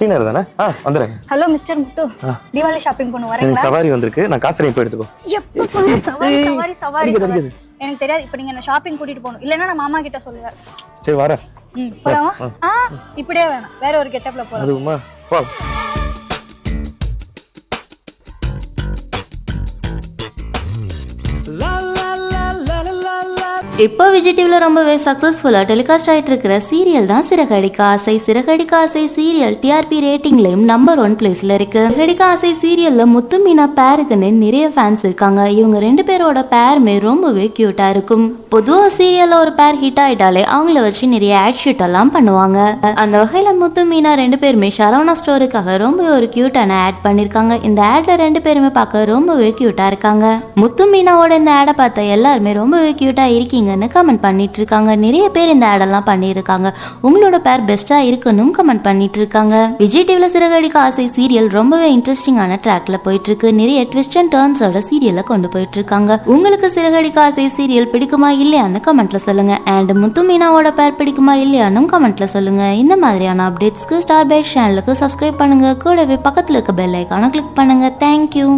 டீனர் தானே? ஆ வந்துடுறேன் hello mister Muthu. Deepavali shopping பண்ண எனக்கு சவாரி வந்திருக்கு. நான் காசு இப்போ எடுத்துக்கோ. எப்ப சவாரி சவாரி சவாரி. எனக்கு தெரியாது. இப்போ நீங்க என்ன ஷாப்பிங் கூட்டிட்டு போகணும். இல்லைன்னா நான் மாமா கிட்ட சொல்லுவேன். சரி வரேன். ம் போலாமா? ஆ இப்படியே வேணாம். வேற ஒரு கெட்டப்ல போலாம். அதுவுமா போ. இப்போ விஜய் டிவியில் ரொம்பவே சக்ஸஸ்ஃபுல்லாக டெலிகாஸ்ட் ஆயிட்டு இருக்கிற சீரியல் தான் சிறகடிக்க ஆசை. சிறகடிக்க ஆசை சீரியல் டிஆர்பி ரேட்டிங்லையும் நம்பர் ஒன் பிளேஸ்ல இருக்கு. சிறகடிக்க ஆசை சீரியல்ல முத்து மீனா பேருக்குன்னு நிறைய ஃபேன்ஸ் இருக்காங்க. இவங்க ரெண்டு பேரோட பேருமே ரொம்பவே கியூட்டா இருக்கும். பொதுவாக சீரியல்ல ஒரு பேர் ஹிட் ஆயிட்டாலே அவங்கள வச்சு நிறைய ஆட் ஷூட் எல்லாம் பண்ணுவாங்க. அந்த வகையில முத்து மீனா ரெண்டு பேருமே சரவணா ஸ்டோருக்காக ரொம்பவே ஒரு கியூட்டான ஆட் பண்ணிருக்காங்க. இந்த ஆட்ல ரெண்டு பேருமே பார்க்க ரொம்பவே கியூட்டா இருக்காங்க. முத்து மீனாவோட இந்த ஆடை பார்த்த எல்லாருமே ரொம்பவே கியூட்டா இருக்கீங்கன்னு கமெண்ட் பண்ணிட்டு இருக்காங்க நிறைய பேர் இந்த ஆடெல்லாம் பண்ணியிருக்காங்க. உங்களோட பேர் பெஸ்டா இருக்குன்னு கமெண்ட் பண்ணிட்டு இருக்காங்க விஜய் டிவில சிறகடிக்க ஆசை சீரியல் ரொம்பவே இன்ட்ரெஸ்டிங்கான ட்ராக்ல போயிட்டு இருக்கு நிறைய ட்விஸ்ட் அண்ட் டர்ன்ஸோட சீரியலை கொண்டு போயிட்டு இருக்காங்க உங்களுக்கு சிறகடிக்க ஆசை சீரியல் பிடிக்குமா இல்லையான்னு கமெண்ட்ல சொல்லுங்க. அண்ட் முத்து மீனாவோட பேர் பிடிக்குமா இல்லையான்னு கமெண்ட்ல சொல்லுங்க. இந்த மாதிரியான அப்டேட்ஸ்க்கு ஸ்டார் பைட் சேனலுக்கு சப்ஸ்கிரைப் பண்ணுங்க. கூடவே பக்கத்துல இருக்க பெல் ஐக்கான கிளிக் பண்ணுங்க. தேங்க்யூ